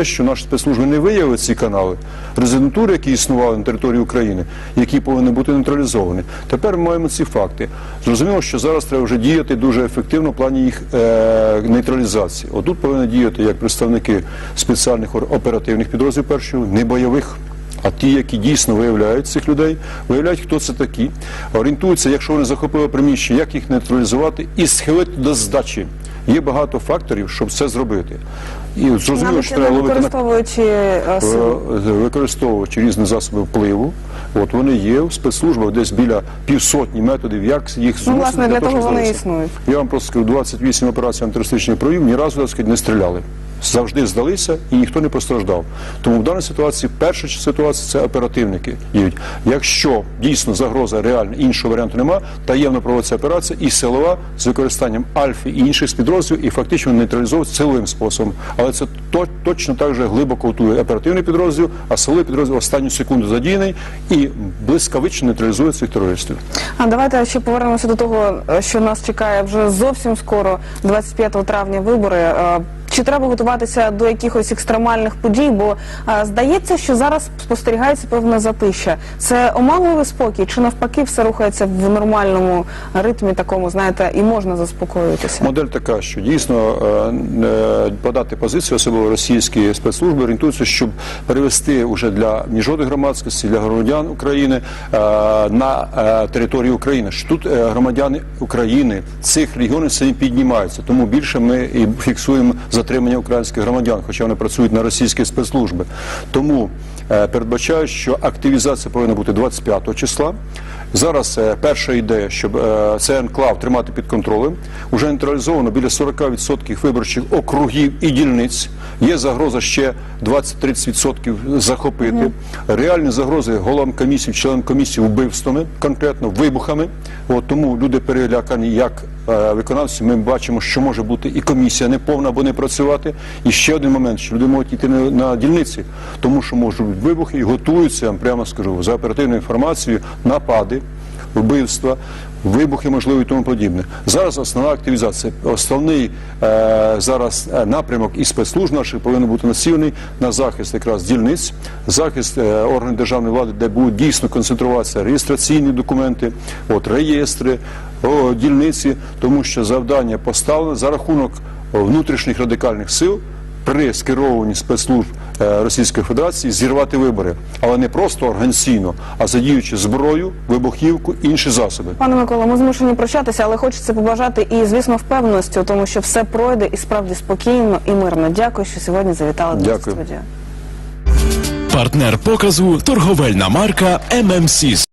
те, що наші спецслужби не виявили ці канали, резидентури, які існували на території України, які повинні бути нейтралізовані. Тепер ми маємо ці факти. Зрозуміло, що зараз треба вже діяти дуже ефективно в плані їх е, нейтралізації. Отут повинні діяти як представники спеціальних оперативних підрозділів першого, не бойових. А ті, які дійсно виявляють цих людей, виявляють, хто це такі, орієнтуються, якщо вони захопили приміщення, як їх нейтралізувати і схилити до здачі. Є багато факторів, щоб це зробити. І зрозуміло, що треба ловити використовуючи е, силу. Е, використовуючи різні засоби впливу. От вони є в спецслужбах десь біля півсотні методів, як їх змусити. Ну, власне, для того вони існують. Я вам просто скажу, 28 операцій антитерористичних провів, ні разу так сказати, не стріляли. Завжди здалися і ніхто не постраждав. Тому в даній ситуації перша ситуація це оперативники діють. Якщо дійсно загроза реальна, іншого варіанту нема, таємно проводиться операція і силова з використанням альфи і інших підрозділів, і фактично нейтралізовують силовим способом. Але це точно так же глибоко готує оперативний підрозділ, а силовий підрозділ останню секунду задіяний і блискавично нейтралізує цих терористів. А давайте ще повернемося до того, е, що нас чекає вже зовсім скоро, 25 травня, вибори. Чи треба готуватися до якихось екстремальних подій? Бо е, здається, що зараз спостерігається певне затища. Це оманливий спокій, чи навпаки все рухається в нормальному ритмі, такому знаєте, і можна заспокоюватися? Модель така, що дійсно е, подати позицію, особливо російські спецслужби орієнтуються, щоб перевести уже для міжнародної громадськості, для громадян України е, на територію України. Що тут громадяни України цих регіонів самі піднімаються, тому більше ми і фіксуємо затримання українських громадян, хоча вони працюють на російські спецслужби. Тому е, передбачаю, що активізація повинна бути 25 числа. Зараз е, перша ідея, щоб е, цей енклав тримати під контролем. Уже нейтралізовано біля 40% виборчих округів і дільниць. Є загроза ще 20-30% захопити. Реальні загрози головам комісії, членам комісії вбивствами, конкретно вибухами. От тому люди перелякані як е, виконавці. Ми бачимо, що може бути і комісія не повна або не працювати. І ще один момент, що люди можуть йти на, дільниці, тому що можуть бути вибухи і готуються, прямо скажу, за оперативною інформацією, напади, вбивства. Вибухи можливі і тому подібне. Зараз основна активізація. Основний е, зараз е, напрямок і спецслужб наших повинен бути націлений на захист якраз дільниць, захист е, органів державної влади, де будуть дійсно концентруватися реєстраційні документи, от реєстри, о, дільниці, тому що завдання поставлено за рахунок внутрішніх радикальних сил при скерованні спецслужб е, Російської Федерації зірвати вибори, але не просто організаційно, а задіючи зброю, вибухівку, інші засоби. Пане Микола, ми змушені прощатися, але хочеться побажати і, звісно, впевненості у тому, що все пройде і справді спокійно і мирно. Дякую, що сьогодні завітали до студію. Партнер показу торговельна марка ММС.